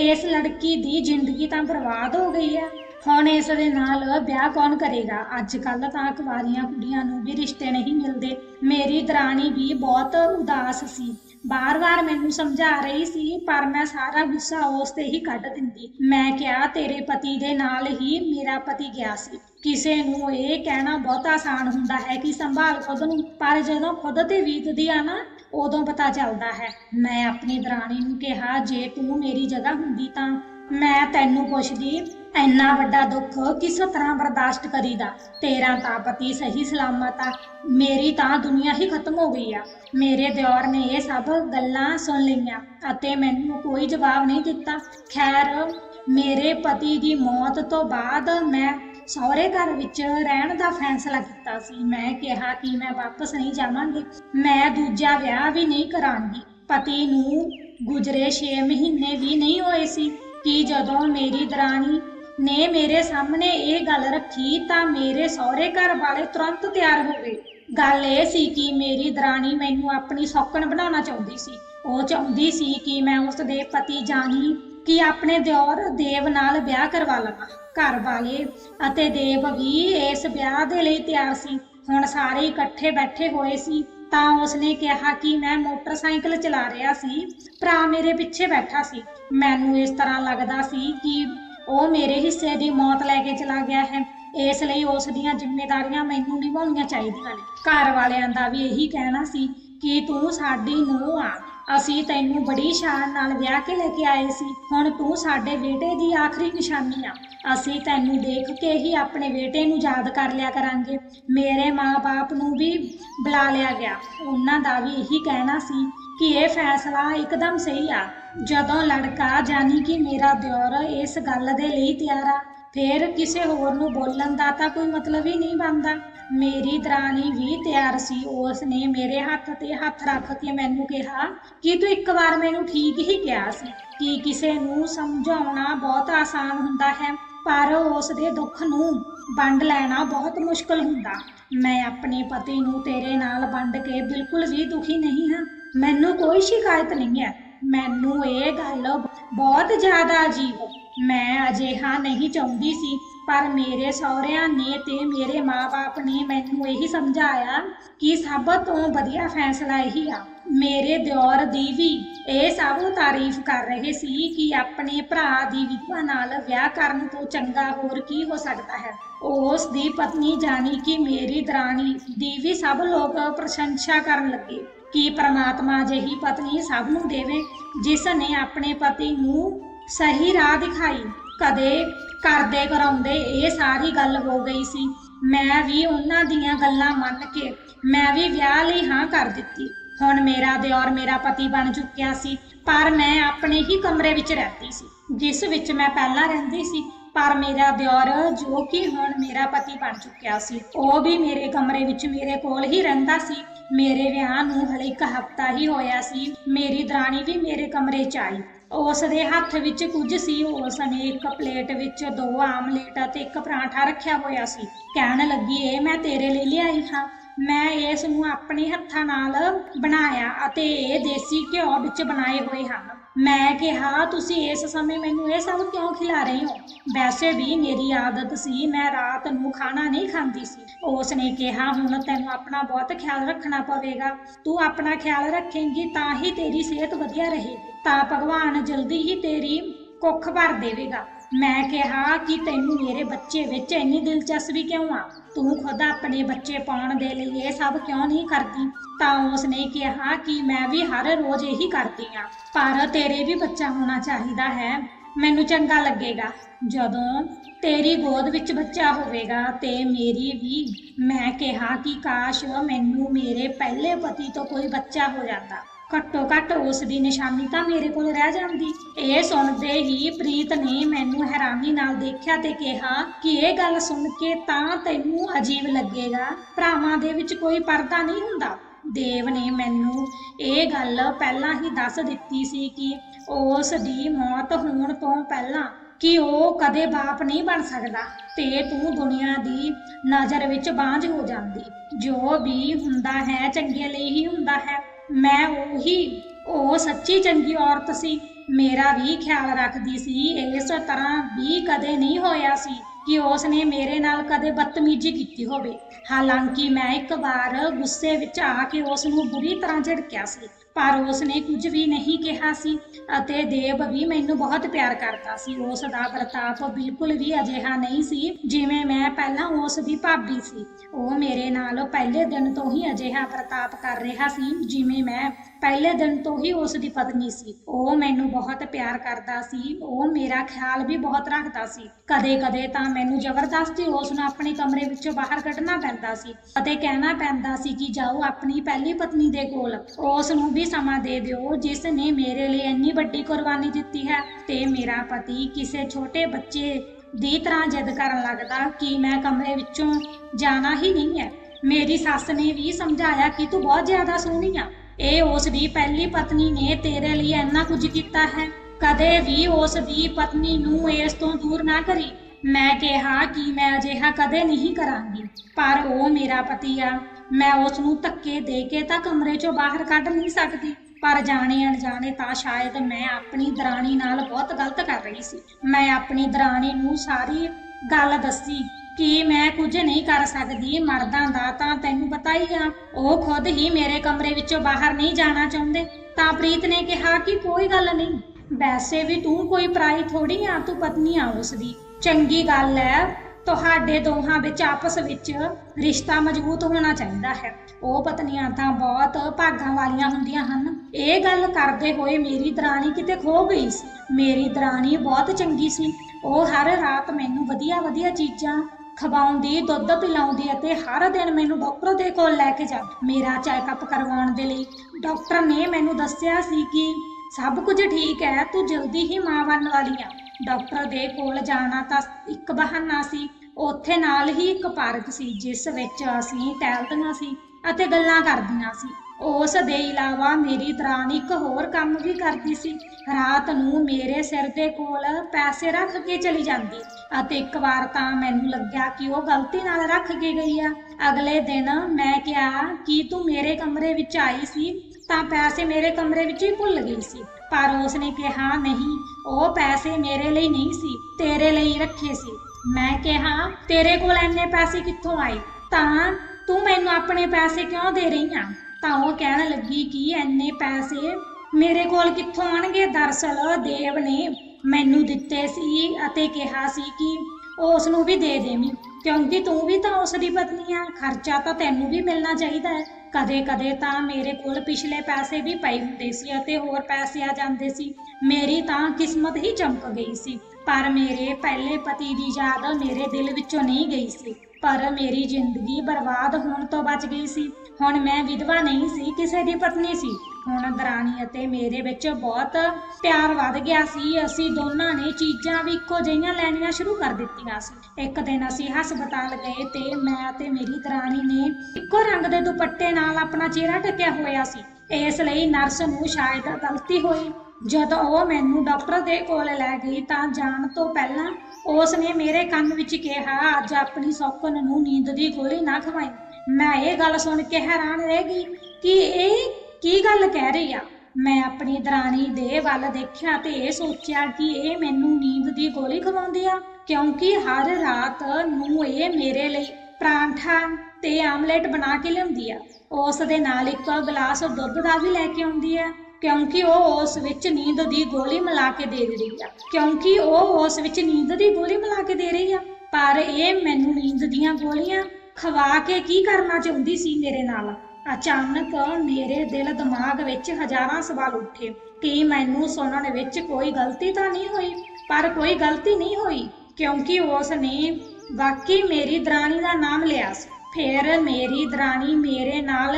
ਇਸ ਲੜਕੀ ਦੀ ਜ਼ਿੰਦਗੀ ਤਾਂ ਬਰਬਾਦ ਹੋ ਗਈ ਹੈ ਹੁਣ ਇਸ ਦੇ ਨਾਲ ਵਿਆਹ ਕੌਣ ਕਰੇਗਾ? ਅੱਜ ਕੱਲ ਤਾਂ ਕੁਵਾਰੀਆਂ ਕੁੜੀਆਂ ਨੂੰ ਵੀ ਰਿਸ਼ਤੇ ਨਹੀਂ ਮਿਲਦੇ। ਮੇਰੀ ਦਰਾਣੀ ਵੀ ਬਹੁਤ ਉਦਾਸ ਸੀ। ਬਾਰ-ਬਾਰ ਮੈਨੂੰ ਸਮਝਾ ਰਹੀ ਸੀ, ਪਰ ਮੈਂ ਸਾਰਾ ਗੁੱਸਾ ਉਸ ਤੇ ਹੀ ਕੱਢ ਦਿੰਦੀ। ਮੈਂ ਕਿਹਾ, ਤੇਰੇ ਪਤੀ ਦੇ ਨਾਲ ਹੀ ਮੇਰਾ ਪਤੀ ਗਿਆ ਸੀ। ਕਿਸੇ ਨੂੰ ਇਹ ਕਹਿਣਾ ਬਹੁਤ ਆਸਾਨ ਹੁੰਦਾ ਹੈ ਕਿ ਸੰਭਾਲ ਖੁਦ ਨੂੰ, ਪਰ ਜਦੋਂ ਖੁਦ ਤੇ ਬੀਤਦੀ ਆ ਨਾ, ਉਦੋਂ ਪਤਾ ਚੱਲਦਾ ਹੈ। ਮੈਂ ਆਪਣੀ ਦਰਾਣੀ ਨੂੰ ਕਿਹਾ, ਜੇ ਤੂੰ ਮੇਰੀ ਜਗ੍ਹਾ ਹੁੰਦੀ ਤਾਂ ਮੈਂ ਤੈਨੂੰ ਪੁੱਛਦੀ ਇੰਨਾ ਵੱਡਾ ਦੁੱਖ ਕਿਸ ਤਰ੍ਹਾਂ ਬਰਦਾਸ਼ਤ ਕਰੀਦਾ? ਤੇਰਾ ਤਾਂ ਪਤੀ ਸਹੀ ਸਲਾਮਤ ਆ। ਮੇਰੀ ਤਾਂ ਦੁਨੀਆ ਹੀ ਖਤਮ ਹੋ ਗਈ ਆ। ਮੇਰੇ ਦਿਓਰ ਨੇ ਇਹ ਸਭ ਗੱਲਾਂ ਸੁਣ ਲਈਆਂ ਅਤੇ ਮੈਨੂੰ ਕੋਈ ਜਵਾਬ ਨਹੀਂ ਦਿੱਤਾ। ਖੈਰ, ਮੇਰੇ ਪਤੀ ਦੀ ਮੌਤ ਤੋਂ ਬਾਅਦ ਮੈਂ ਸਹੁਰੇ ਘਰ ਵਿੱਚ ਰਹਿਣ ਦਾ ਫੈਸਲਾ ਕੀਤਾ ਸੀ। ਮੈਂ ਕਿਹਾ ਕਿ ਮੈਂ ਵਾਪਸ ਨਹੀਂ ਜਾਵਾਂਗੀ। ਮੈਂ ਦੂਜਾ ਵਿਆਹ ਵੀ ਨਹੀਂ ਕਰਾਂਗੀ। ਪਤੀ ਨੂੰ ਗੁਜ਼ਰੇ 6 ਮਹੀਨੇ ਵੀ ਨਹੀਂ ਹੋਏ ਸੀ ਕਿ ਜਦੋਂ ਮੇਰੀ ਦਰਾਣੀ ਨੇ ਮੇਰੇ ਸਾਹਮਣੇ ਇਹ ਗੱਲ ਰੱਖੀ ਤਾਂ ਮੇਰੇ ਸਹੁਰੇ ਘਰ ਵਾਲੇ ਤੁਰੰਤ ਤਿਆਰ ਹੋ ਗਏ। ਗੱਲ ਇਹ ਸੀ ਕਿ ਮੇਰੀ ਦਰਾਣੀ ਮੈਨੂੰ ਆਪਣੀ ਸੌਕਣ ਬਣਾਉਣਾ ਚਾਹੁੰਦੀ ਸੀ। ਉਹ ਚਾਹੁੰਦੀ ਸੀ ਕਿ ਮੈਂ ਉਸ ਦੇ ਪਤੀ ਜਾਣੀ ਕਿ ਆਪਣੇ ਦਿਓਰ ਦੇਵ ਨਾਲ ਵਿਆਹ ਕਰਵਾ ਲਵਾਂ। ਘਰ ਵਾਲੇ ਅਤੇ ਦੇਵ ਵੀ ਇਸ ਵਿਆਹ ਦੇ ਲਈ ਤਿਆਰ ਸੀ। ਹੁਣ ਸਾਰੇ ਇਕੱਠੇ ਬੈਠੇ ਹੋਏ ਸੀ ਤਾਂ ਉਸਨੇ ਕਿਹਾ ਕਿ ਮੈਂ ਮੋਟਰਸਾਈਕਲ ਚਲਾ ਰਿਹਾ ਸੀ। ਭਰਾ ਮੇਰੇ ਪਿੱਛੇ ਬੈਠਾ ਸੀ। ਮੈਨੂੰ ਇਸ ਤਰ੍ਹਾਂ ਲੱਗਦਾ ਸੀ ਕਿ ਉਹ ਮੇਰੇ ਹਿੱਸੇ ਦੀ ਮੌਤ ਲੈ ਕੇ ਚਲਾ ਗਿਆ ਹੈ। ਇਸ ਲਈ ਉਸ ਦੀਆਂ ਜ਼ਿੰਮੇਵਾਰੀਆਂ ਮੈਨੂੰ ਨਿਭਾਉਣੀਆਂ ਚਾਹੀਦੀਆਂ ਨੇ। ਘਰ ਵਾਲਿਆਂ ਦਾ ਵੀ ਇਹੀ ਕਹਿਣਾ ਸੀ ਕਿ ਤੂੰ ਸਾਡੀ ਨੂੰਹ ਆ। ਅਸੀਂ ਤੈਨੂੰ ਬੜੀ ਸ਼ਾਨ ਨਾਲ ਵਿਆਹ ਕੇ ਲੈ ਕੇ ਆਏ ਸੀ। ਹੁਣ ਤੂੰ ਸਾਡੇ ਬੇਟੇ ਦੀ ਆਖਰੀ ਨਿਸ਼ਾਨੀ ਆ। ਅਸੀਂ ਤੈਨੂੰ ਦੇਖ ਕੇ ਹੀ ਆਪਣੇ ਬੇਟੇ ਨੂੰ ਯਾਦ ਕਰ ਲਿਆ ਕਰਾਂਗੇ। ਮੇਰੇ ਮਾਪੇ ਨੂੰ ਵੀ ਬੁਲਾ ਲਿਆ ਗਿਆ। ਉਹਨਾਂ ਦਾ ਵੀ ਇਹੀ ਕਹਿਣਾ ਸੀ ਕਿ ਇਹ ਫੈਸਲਾ ਇੱਕਦਮ ਸਹੀ ਆ। ਜਦੋਂ ਲੜਕਾ ਜਾਨੀ ਕਿ ਮੇਰਾ ਦਿਓਰ ਇਸ ਗੱਲ ਦੇ ਲਈ ਤਿਆਰ ਆ, ਫਿਰ ਕਿਸੇ ਹੋਰ ਨੂੰ ਬੋਲਣ ਦਾ ਤਾਂ ਕੋਈ ਮਤਲਬ ਹੀ ਨਹੀਂ ਬਣਦਾ। ਮੇਰੀ ਦਰਾਣੀ ਵੀ ਤਿਆਰ ਸੀ। ਉਸ ਨੇ ਮੇਰੇ ਹੱਥ ਤੇ ਹੱਥ ਰੱਖ ਕੇ ਮੈਨੂੰ ਕਿਹਾ, ਕਿ ਤੂੰ ਇੱਕ ਵਾਰ ਮੈਨੂੰ ਠੀਕ ਹੀ ਕਿਹਾ ਸੀ ਕਿ ਕਿਸੇ ਨੂੰ ਸਮਝਾਉਣਾ ਬਹੁਤ ਆਸਾਨ ਹੁੰਦਾ ਹੈ, ਪਰ ਉਸ ਦੇ ਦੁੱਖ ਨੂੰ ਵੰਡ ਲੈਣਾ ਬਹੁਤ ਮੁਸ਼ਕਲ ਹੁੰਦਾ। ਮੈਂ ਆਪਣੇ ਪਤੀ ਨੂੰ ਤੇਰੇ ਨਾਲ ਵੰਡ ਕੇ ਬਿਲਕੁਲ ਵੀ ਦੁਖੀ ਨਹੀਂ ਹਾਂ। ਮੈਨੂੰ ਕੋਈ ਸ਼ਿਕਾਇਤ ਨਹੀਂ ਹੈ। ਮੈਨੂੰ ਇਹ ਗੱਲ ਬਹੁਤ ਜ਼ਿਆਦਾ ਅਜੀਬ ਮੈਂ ਅਜਿਹਾ ਨਹੀਂ ਚਾਹੁੰਦੀ ਸੀ, ਪਰ ਮੇਰੇ ਸਹੁਰਿਆਂ ਨੇ ਤੇ ਮੇਰੇ ਮਾਪੇ ਨੇ ਮੈਨੂੰ ਇਹੀ ਸਮਝਾਇਆ ਕਿ ਸਭ ਤੋਂ ਵਧੀਆ ਫੈਸਲਾ ਇਹੀ ਆ। ਮੇਰੇ ਦਿਓਰ ਦੀ ਵੀ ਇਹ ਸਭ ਤਾਰੀਫ ਕਰ ਰਹੇ ਸੀ ਕਿ ਆਪਣੇ ਭਰਾ ਦੀ ਵਿਧਵਾ ਨਾਲ ਵਿਆਹ ਕਰਨ ਤੋਂ ਚੰਗਾ ਹੋਰ ਕੀ ਹੋ ਸਕਦਾ ਹੈ। ਉਸ ਦੀ ਪਤਨੀ ਜਾਣੀ ਕਿ ਮੇਰੀ ਦਰਾਣੀ ਦੀ ਵੀ ਸਭ ਲੋਕ ਪ੍ਰਸ਼ੰਸਾ ਕਰਨ ਲੱਗੇ। ਕਿ ਪ੍ਰਮਾਤਮਾ ਅਜਿਹੀ ਪਤਨੀ ਸਭ ਨੂੰ ਦੇਵੇ, ਜਿਸ ਨੇ ਆਪਣੇ ਪਤੀ ਨੂੰ ਸਹੀ ਰਾਹ ਦਿਖਾਈ। ਕਦੇ ਕਰਦੇ ਕਰਾਉਂਦੇ ਇਹ ਸਾਰੀ ਗੱਲ ਹੋ ਗਈ ਸੀ। ਮੈਂ ਵੀ ਉਹਨਾਂ ਦੀਆਂ ਗੱਲਾਂ ਮੰਨ ਕੇ, ਮੈਂ ਵੀ ਵਿਆਹ ਲਈ ਹਾਂ ਕਰ ਦਿੱਤੀ। ਹੁਣ ਮੇਰਾ ਦਿਓਰ ਮੇਰਾ ਪਤੀ ਬਣ ਚੁੱਕਿਆ ਸੀ, ਪਰ ਮੈਂ ਆਪਣੇ ਹੀ ਕਮਰੇ ਵਿੱਚ ਰਹਿੰਦੀ ਸੀ, ਜਿਸ ਵਿੱਚ ਮੈਂ ਪਹਿਲਾਂ ਰਹਿੰਦੀ ਸੀ। ਪਰ ਮੇਰਾ ਦਿਓਰ ਜੋ ਕਿ ਹੁਣ ਮੇਰਾ ਪਤੀ ਬਣ ਚੁੱਕਿਆ ਸੀ, ਉਹ ਵੀ ਮੇਰੇ ਕਮਰੇ ਵਿੱਚ ਮੇਰੇ ਕੋਲ ਹੀ ਰਹਿੰਦਾ ਸੀ। ਮੇਰੇ ਵਿਆਹ ਨੂੰ ਹਲੇ ਇੱਕ ਹਫ਼ਤਾ ਹੀ ਹੋਇਆ ਸੀ। ਮੇਰੀ ਦਰਾਣੀ ਵੀ ਮੇਰੇ ਕਮਰੇ 'ਚ ਆਈ। ਉਸ ਦੇ ਹੱਥ ਵਿੱਚ ਕੁਝ ਸੀ। ਉਸ ਨੇ ਇੱਕ ਪਲੇਟ ਵਿੱਚ ਦੋ ਆਮਲੇਟ ਅਤੇ ਇੱਕ ਪਰਾਂਠਾ ਰੱਖਿਆ ਹੋਇਆ ਸੀ। ਕਹਿਣ ਲੱਗੀ, ਇਹ ਮੈਂ ਤੇਰੇ ਲਈ ਲਿਆਈ ਹਾਂ। ਮੈਂ ਇਸ ਨੂੰ ਆਪਣੇ ਹੱਥਾਂ ਨਾਲ ਬਣਾਇਆ ਅਤੇ ਇਹ ਦੇਸੀ ਘਿਓ ਵਿੱਚ ਬਣਾਏ ਹੋਏ ਹਨ। ਮੈਂ ਕਿਹਾ, ਤੁਸੀਂ ਇਸ ਸਮੇਂ ਮੈਨੂੰ ਇਹ ਸਭ ਕਿਉਂ ਖਿਲਾ ਰਹੇ ਹੋ? ਵੈਸੇ ਵੀ ਮੇਰੀ ਆਦਤ ਸੀ, ਮੈਂ ਰਾਤ ਨੂੰ ਖਾਣਾ ਨਹੀਂ ਖਾਂਦੀ ਸੀ। ਉਸ ਨੇ ਕਿਹਾ, ਹੁਣ ਤੈਨੂੰ ਆਪਣਾ ਬਹੁਤ ਖਿਆਲ ਰੱਖਣਾ ਪਵੇਗਾ। ਤੂੰ ਆਪਣਾ ਖਿਆਲ ਰੱਖੇਂਗੀ ਤਾਂ ਹੀ ਤੇਰੀ ਸਿਹਤ ਵਧੀਆ ਰਹੇਗੀ। ਤਾਂ ਭਗਵਾਨ ਜਲਦੀ ਹੀ ਤੇਰੀ ਕੁੱਖ ਭਰ ਦੇਵੇਗਾ। ਮੈਂ ਕਿਹਾ ਕਿ ਤੈਨੂੰ ਮੇਰੇ ਬੱਚੇ ਵਿੱਚ ਇੰਨੀ ਦਿਲਚਸਪੀ ਕਿਉਂ ਆ? ਤੂੰ ਖੁਦ ਆਪਣੇ ਬੱਚੇ ਪਾਉਣ ਦੇ ਲਈ ਇਹ ਸਭ ਕਿਉਂ ਨਹੀਂ ਕਰਦੀ? ਤਾਂ ਉਸ ਨੇ ਕਿਹਾ ਕਿ ਮੈਂ ਵੀ ਹਰ ਰੋਜ਼ ਇਹੀ ਕਰਦੀ ਆ ਪਰ ਤੇਰੇ ਵੀ ਬੱਚਾ ਹੋਣਾ ਚਾਹੀਦਾ ਹੈ। ਮੈਨੂੰ ਚੰਗਾ ਲੱਗੇਗਾ। ਜਦੋਂ ਤੇਰੀ ਗੋਦ ਵਿੱਚ ਬੱਚਾ ਹੋਵੇਗਾ ਤੇ ਮੇਰੀ ਵੀ। ਮੈਂ ਕਿਹਾ ਕਿ ਕਾਸ਼ ਮੈਨੂੰ ਮੇਰੇ ਪਹਿਲੇ ਪਤੀ ਤੋਂ ਕੋਈ ਬੱਚਾ ਹੋ ਜਾਂਦਾ। ਘੱਟੋ ਘੱਟ ਉਸ ਦੀ ਨਿਸ਼ਾਨੀ ਤਾਂ ਮੇਰੇ ਕੋਲ ਰਹਿ ਜਾਂਦੀ। ਇਹ ਸੁਣਦੇ ਹੀ ਪ੍ਰੀਤ ਨੇ ਮੈਨੂੰ ਹੈਰਾਨੀ ਨਾਲ ਦੇਖਿਆ ਤੇ ਕਿਹਾ ਕਿ ਇਹ ਗੱਲ ਸੁਣ ਕੇ ਤਾਂ ਤੈਨੂੰ ਅਜੀਬ ਲੱਗੇਗਾ। ਭਰਾਵਾਂ ਦੇ ਵਿੱਚ ਕੋਈ ਪਰਦਾ ਨਹੀਂ ਹੁੰਦਾ। ਦੇਵ ਨੇ ਮੈਨੂੰ ਇਹ ਗੱਲ ਪਹਿਲਾਂ ਹੀ ਦੱਸ ਦਿੱਤੀ ਸੀ ਕਿ ਉਸ ਦੀ ਮੌਤ ਹੋਣ ਤੋਂ ਪਹਿਲਾਂ ਕਿ ਉਹ ਕਦੇ ਬਾਪ ਨਹੀਂ ਬਣ ਸਕਦਾ ਤੇ ਤੂੰ ਦੁਨੀਆ ਦੀ ਨਜ਼ਰ ਵਿੱਚ ਬਾਂਝ ਹੋ ਜਾਂਦੀ। ਜੋ ਵੀ ਹੁੰਦਾ ਹੈ ਚੰਗੇ ਲਈ ਹੀ ਹੁੰਦਾ ਹੈ। ਮੈਂ ਉਹੀ, ਉਹ ਸੱਚੀ ਚੰਗੀ ਔਰਤ ਸੀ। ਮੇਰਾ ਵੀ ਖਿਆਲ ਰੱਖਦੀ ਸੀ, ਇਸ ਤਰ੍ਹਾਂ ਵੀ ਕਦੇ ਨਹੀਂ ਹੋਇਆ ਸੀ। ਕਿ ਉਸ ਨੇ ਮੇਰੇ ਨਾਲ ਕਦੇ ਬਦਤਮੀਜ਼ੀ ਕੀਤੀ ਹੋਵੇ। ਹਾਲਾਂਕਿ ਮੈਂ ਇੱਕ ਵਾਰ ਗੁੱਸੇ ਵਿੱਚ ਆ ਕੇ ਉਸ ਨੂੰ ਬੁਰੀ ਤਰ੍ਹਾਂ ਝਿੜਕਿਆ ਸੀ, ਪਰ ਉਸ ਨੇ ਕੁਝ ਵੀ ਨਹੀਂ ਕਿਹਾ ਸੀ ਅਤੇ ਦੇਵ ਵੀ ਮੈਨੂੰ ਬਹੁਤ ਪਿਆਰ ਕਰਦਾ ਸੀ। ਉਸ ਦਾ ਵਰਤਾਪ ਬਿਲਕੁਲ ਵੀ ਅਜਿਹਾ ਨਹੀਂ ਸੀ ਜਿਵੇਂ ਮੈਂ ਪਹਿਲਾਂ ਉਸ ਦੀ ਭਾਬੀ ਸੀ। ਉਹ ਮੇਰੇ ਨਾਲ ਪਹਿਲੇ ਦਿਨ ਤੋਂ ਹੀ ਅਜਿਹਾ ਵਰਤਾਪ ਕਰ ਰਿਹਾ ਸੀ ਜਿਵੇਂ ਮੈਂ ਪਹਿਲੇ ਦਿਨ ਤੋਂ ਹੀ ਉਸ ਦੀ ਪਤਨੀ ਸੀ। ਉਹ ਮੈਨੂੰ ਬਹੁਤ ਪਿਆਰ ਕਰਦਾ ਸੀ। ਉਹ ਮੇਰਾ ਖਿਆਲ ਵੀ ਬਹੁਤ ਰੱਖਦਾ ਸੀ। ਕਦੇ-ਕਦੇ ਤਾਂ ਮੈਨੂੰ ਜ਼ਬਰਦਸਤੀ ਉਸ ਨੂੰ ਆਪਣੇ ਕਮਰੇ ਵਿੱਚੋਂ ਬਾਹਰ ਕੱਢਣਾ ਪੈਂਦਾ ਸੀ ਅਤੇ ਕਹਿਣਾ ਪੈਂਦਾ ਸੀ ਕਿ ਜਾਓ ਆਪਣੀ ਪਹਿਲੀ ਪਤਨੀ ਦੇ ਕੋਲ। ਉਸ ਨੂੰ ਵੀ ਸਮਾਂ ਦੇ ਦਿਓ। ਜਿਸ ਨੇ ਮੇਰੇ ਲਈ ਇੰਨੀ ਵੱਡੀ ਕੁਰਬਾਨੀ ਦਿੱਤੀ ਹੈ ਤੇ ਮੇਰਾ ਪਤੀ ਕਿਸੇ ਛੋਟੇ ਬੱਚੇ ਦੀ ਤਰ੍ਹਾਂ ਜਿੱਦ ਕਰਨ ਲੱਗਦਾ ਕਿ ਮੈਂ ਕਮਰੇ ਵਿੱਚੋਂ ਜਾਣਾ ਹੀ ਨਹੀਂ ਹੈ। ਮੇਰੀ ਸੱਸ ਨੇ ਵੀ ਸਮਝਾਇਆ ਕਿ ਤੂੰ ਬਹੁਤ ਜ਼ਿਆਦਾ ਸੋਹਣੀ ਆ। ਇਹ ਉਸ ਦੀ ਪਹਿਲੀ ਪਤਨੀ ਨੇ ਤੇਰੇ ਲਈ ਇੰਨਾ ਕੁਝ ਕੀਤਾ ਹੈ। ਕਦੇ ਵੀ ਉਸ ਦੀ ਪਤਨੀ ਨੂੰ ਇਸ ਤੋਂ ਦੂਰ ਨਾ ਕਰੀ। ਮੈਂ ਕਿਹਾ ਕਿ ਮੈਂ ਅਜਿਹਾ ਕਦੇ ਨਹੀਂ ਕਰਾਂਗੀ, ਪਰ ਉਹ ਮੇਰਾ ਪਤੀ ਆ। ਮੈਂ ਉਸ ਨੂੰ ਧੱਕੇ ਦੇ ਕੇ ਤਾਂ ਕਮਰੇ ਚੋਂ ਬਾਹਰ ਕੱਢ ਨਹੀਂ ਸਕਦੀ, ਪਰ ਜਾਣੇ ਅਣਜਾਣੇ ਤਾਂ ਸ਼ਾਇਦ ਮੈਂ ਆਪਣੀ ਦਰਾਣੀ ਨਾਲ ਬਹੁਤ ਗਲਤ ਕਰ ਰਹੀ ਸੀ। ਮੈਂ ਆਪਣੀ ਦਰਾਣੀ ਨੂੰ ਸਾਰੀ ਗੱਲ ਦੱਸੀ। ਕਿ ਮੈਂ ਕੁਝ ਨਹੀਂ ਕਰ ਸਕਦੀ, ਮਰਦਾਂ ਦਾ ਤਾਂ ਤੈਨੂੰ ਪਤਾ ਹੀ ਆ, ਉਹ ਖੁਦ ਹੀ ਮੇਰੇ ਕਮਰੇ ਵਿੱਚੋਂ ਬਾਹਰ ਨਹੀਂ ਜਾਣਾ ਚਾਹੁੰਦੇ। ਤਾਂ ਪ੍ਰੀਤ ਨੇ ਕਿਹਾ ਕਿ ਕੋਈ ਗੱਲ ਨਹੀਂ। ਵੈਸੇ ਵੀ ਤੂੰ ਕੋਈ ਪਰਾਈ ਥੋੜੀ ਆ, ਤੂੰ ਪਤਨੀ ਆ ਉਸ ਦੀ ਚੰਗੀ ਗੱਲ ਹੈ ਤੁਹਾਡੇ ਦੋਹਾਂ ਵਿੱਚ ਆਪਸ ਵਿੱਚ ਰਿਸ਼ਤਾ ਮਜ਼ਬੂਤ ਹੋਣਾ ਚਾਹੀਦਾ ਹੈ। ਉਹ ਪਤਨੀਆਂ ਤਾਂ ਬਹੁਤ ਭਾਗਾਂ ਵਾਲੀਆਂ ਹੁੰਦੀਆਂ ਹਨ। ਇਹ ਗੱਲ ਕਰਦੇ ਹੋਏ ਮੇਰੀ ਦਰਾਣੀ ਕਿਤੇ ਖੋ ਗਈ ਸੀ। ਮੇਰੀ ਦਰਾਣੀ ਬਹੁਤ ਚੰਗੀ ਸੀ। ਉਹ ਹਰ ਰਾਤ ਮੈਨੂੰ ਵਧੀਆ ਵਧੀਆ ਚੀਜ਼ਾਂ ਖਵਾਉਂਦੀ ਦੁੱਧ ਪਿਲਾਉਂਦੀ ਅਤੇ ਹਰ ਦਿਨ ਮੈਨੂੰ ਡਾਕਟਰ ਦੇ ਕੋਲ ਲੈ ਕੇ ਜਾਂਦੀ ਮੇਰਾ ਚੈੱਕਅਪ ਕਰਵਾਉਣ ਦੇ ਲਈ ਡਾਕਟਰ ਨੇ ਮੈਨੂੰ ਦੱਸਿਆ ਸੀ ਕਿ ਸਭ ਕੁਝ ਠੀਕ ਹੈ, ਤੂੰ ਜਲਦੀ ਹੀ ਮਾਂ ਬਣਨ ਵਾਲੀ ਆ। ਡਾਕਟਰ ਦੇ ਕੋਲ ਜਾਣਾ ਤਾਂ ਇੱਕ ਬਹਾਨਾ ਸੀ। ਉੱਥੇ ਨਾਲ ਹੀ ਇੱਕ ਪਾਰਕ ਸੀ, ਜਿਸ ਵਿੱਚ ਅਸੀਂ ਟਹਿਲਦੀਆਂ ਸੀ ਅਤੇ ਗੱਲਾਂ ਕਰਦੀਆਂ ਸੀ। ਉਸ ਦੇ ਇਲਾਵਾ ਮੇਰੀ ਦਰਾਨ ਇੱਕ ਹੋਰ ਕੰਮ ਵੀ ਕਰਦੀ ਸੀ। ਰਾਤ ਨੂੰ ਮੇਰੇ ਸਿਰ ਦੇ ਕੋਲ ਪੈਸੇ ਰੱਖ ਕੇ ਚਲੀ ਜਾਂਦੀ ਅਤੇ ਇੱਕ ਵਾਰ ਤਾਂ ਮੈਨੂੰ ਲੱਗਿਆ ਕਿ ਉਹ ਗਲਤੀ ਨਾਲ ਰੱਖ ਕੇ ਗਈ ਆ। ਅਗਲੇ ਦਿਨ ਮੈਂ ਕਿਹਾ, ਕਿ ਤੂੰ ਮੇਰੇ ਕਮਰੇ ਵਿੱਚ ਆਈ ਸੀ? ਤਾਂ ਪੈਸੇ ਮੇਰੇ ਕਮਰੇ ਵਿੱਚ ਹੀ ਭੁੱਲ ਗਈ ਸੀ। ਪਰ ਉਸਨੇ ਕਿਹਾ, ਨਹੀਂ, ਉਹ ਪੈਸੇ ਮੇਰੇ ਲਈ ਨਹੀਂ ਸੀ, ਤੇਰੇ ਲਈ ਰੱਖੇ ਸੀ। ਮੈਂ ਕਿਹਾ, ਤੇਰੇ ਕੋਲ ਇੰਨੇ ਪੈਸੇ ਕਿੱਥੋਂ ਆਏ? ਤਾਂ ਤੂੰ ਮੈਨੂੰ ਆਪਣੇ ਪੈਸੇ ਕਿਉਂ ਦੇ ਰਹੀ ਆ? ਤਾਂ ਉਹ ਕਹਿਣ ਲੱਗੀ ਕਿ ਇੰਨੇ ਪੈਸੇ ਮੇਰੇ ਕੋਲ ਕਿੱਥੋਂ ਆਣਗੇ ਦਰਅਸਲ ਦੇਵ ਨੇ ਮੈਨੂੰ ਦਿੱਤੇ ਸੀ ਅਤੇ ਕਿਹਾ ਸੀ ਕਿ ਉਸ ਨੂੰ ਵੀ ਦੇ ਦੇਵੀਂ, ਕਿਉਂਕਿ ਤੂੰ ਵੀ ਤਾਂ ਉਸ ਦੀ ਪਤਨੀ ਆ। ਖਰਚਾ ਤਾਂ ਤੈਨੂੰ ਵੀ ਮਿਲਣਾ ਚਾਹੀਦਾ ਹੈ। ਕਦੇ ਕਦੇ ਤਾਂ ਮੇਰੇ ਕੋਲ ਪਿਛਲੇ ਪੈਸੇ ਵੀ ਪਏ ਹੁੰਦੇ ਸੀ ਅਤੇ ਹੋਰ ਪੈਸੇ ਆ ਜਾਂਦੇ ਸੀ। ਮੇਰੀ ਤਾਂ ਕਿਸਮਤ ਹੀ ਚਮਕ ਗਈ ਸੀ। ਪਰ ਮੇਰੇ ਪਹਿਲੇ ਪਤੀ ਦੀ ਯਾਦ ਮੇਰੇ ਦਿਲ ਵਿੱਚੋਂ ਨਹੀਂ ਗਈ ਸੀ। ਪਰ ਮੇਰੀ ਜ਼ਿੰਦਗੀ ਬਰਬਾਦ ਹੋਣ ਤੋਂ ਬਚ ਗਈ ਸੀ। ਹੁਣ ਮੈਂ ਵਿਧਵਾ ਨਹੀਂ ਸੀ, ਕਿਸੇ ਦੀ ਪਤਨੀ ਸੀ। ਹੁਣ ਦਰਾਣੀ ਅਤੇ ਮੇਰੇ ਵਿੱਚ ਬਹੁਤ ਪਿਆਰ ਵੱਧ ਗਿਆ ਸੀ। ਅਸੀਂ ਦੋਨਾਂ ਨੇ ਚੀਜ਼ਾਂ ਵੀ ਇੱਕੋ ਜਿਹੀਆਂ ਲੈਣੀਆਂ ਸ਼ੁਰੂ ਕਰ ਦਿੱਤੀਆਂ ਸੀ। ਇੱਕ ਦਿਨ ਅਸੀਂ ਹਸਪਤਾਲ ਗਏ ਤੇ ਮੈਂ ਅਤੇ ਮੇਰੀ ਦਰਾਣੀ ਨੇ ਇੱਕੋ ਰੰਗ ਦੇ ਦੁਪੱਟੇ ਨਾਲ ਆਪਣਾ ਚਿਹਰਾ ਢੱਕਿਆ ਹੋਇਆ ਸੀ। ਇਸ ਲਈ ਨਰਸ ਨੂੰ ਸ਼ਾਇਦ ਗਲਤੀ ਹੋਈ। ਜਦੋਂ ਉਹ ਮੈਨੂੰ ਡਾਕਟਰ ਦੇ ਕੋਲ ਲੈ ਗਈ ਤਾਂ ਜਾਣ ਤੋਂ ਪਹਿਲਾਂ ਉਸ ਨੇ ਮੇਰੇ ਕੰਨ ਵਿੱਚ ਕਿਹਾ, ਅੱਜ ਆਪਣੀ ਸੌਕਨ ਨੂੰ ਨੀਂਦ ਦੀ ਗੋਲੀ ਨਾ ਖਵਾਈ। ਮੈਂ ਇਹ ਗੱਲ ਸੁਣ ਕੇ ਹੈਰਾਨ ਰਹਿ ਗਈ ਕਿ ਇਹ ਕੀ ਗੱਲ ਕਹਿ ਰਹੀ ਆ? ਮੈਂ ਆਪਣੀ ਦਰਾਣੀ ਦੇ ਵੱਲ ਦੇਖਿਆ ਤੇ ਇਹ ਸੋਚਿਆ ਕਿ ਇਹ ਮੈਨੂੰ ਨੀਂਦ ਦੀ ਗੋਲੀ ਖਵਾਉਂਦੀ ਆ, ਕਿਉਂਕਿ ਹਰ ਰਾਤ ਨੂੰ ਇਹ ਮੇਰੇ ਲਈ ਪਰਾਂਠਾ ਤੇ ਆਮਲੇਟ ਬਣਾ ਕੇ ਲਿਆਉਂਦੀ ਆ। ਉਸ ਦੇ ਨਾਲ ਇੱਕ ਗਲਾਸ ਦੁੱਧ ਦਾ ਵੀ ਲੈ ਕੇ ਆਉਂਦੀ ਆ, ਕਿਉਂਕਿ ਉਹ ਉਸ ਵਿੱਚ ਨੀਂਦ ਦੀ ਗੋਲੀ ਮਿਲਾ ਕੇ ਦੇ ਰਹੀ ਆ। ਕਿਉਂਕਿ ਉਹ ਉਸ ਵਿੱਚ ਨੀਂਦ ਦੀ ਗੋਲੀ ਮਿਲਾ ਕੇ ਦੇ ਰਹੀ ਆ, ਪਰ ਇਹ ਮੈਨੂੰ ਨੀਂਦ ਦੀਆਂ ਗੋਲੀਆਂ ਖਵਾ ਕੇ ਕੀ ਕਰਨਾ ਚਾਹੁੰਦੀ ਸੀ ਮੇਰੇ ਨਾਲ? ਅਚਾਨਕ ਮੇਰੇ ਦਿਲ ਦਿਮਾਗ ਵਿੱਚ ਹਜ਼ਾਰਾਂ ਸਵਾਲ ਉੱਠੇ ਕਿ ਮੈਨੂੰ ਸੁਣਨ ਵਿੱਚ ਕੋਈ ਗਲਤੀ ਤਾਂ ਨਹੀਂ ਹੋਈ? ਪਰ ਕੋਈ ਗਲਤੀ ਨਹੀਂ ਹੋਈ, ਕਿਉਂਕਿ ਉਸ ਨੇ ਵਾਕਈ ਮੇਰੀ ਦਰਾਣੀ ਦਾ ਨਾਮ ਲਿਆ ਸੀ। ਫਿਰ ਮੇਰੀ ਦਰਾਣੀ ਮੇਰੇ ਨਾਲ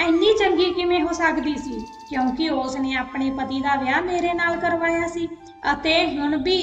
ਇੰਨੀ ਚੰਗੀ ਕਿਵੇਂ ਹੋ ਸਕਦੀ ਸੀ? ਕਿਉਂਕਿ ਉਸ ਨੇ ਆਪਣੇ ਪਤੀ ਦਾ ਵਿਆਹ ਮੇਰੇ ਨਾਲ ਕਰਵਾਇਆ ਸੀ ਅਤੇ ਹੁਣ ਵੀ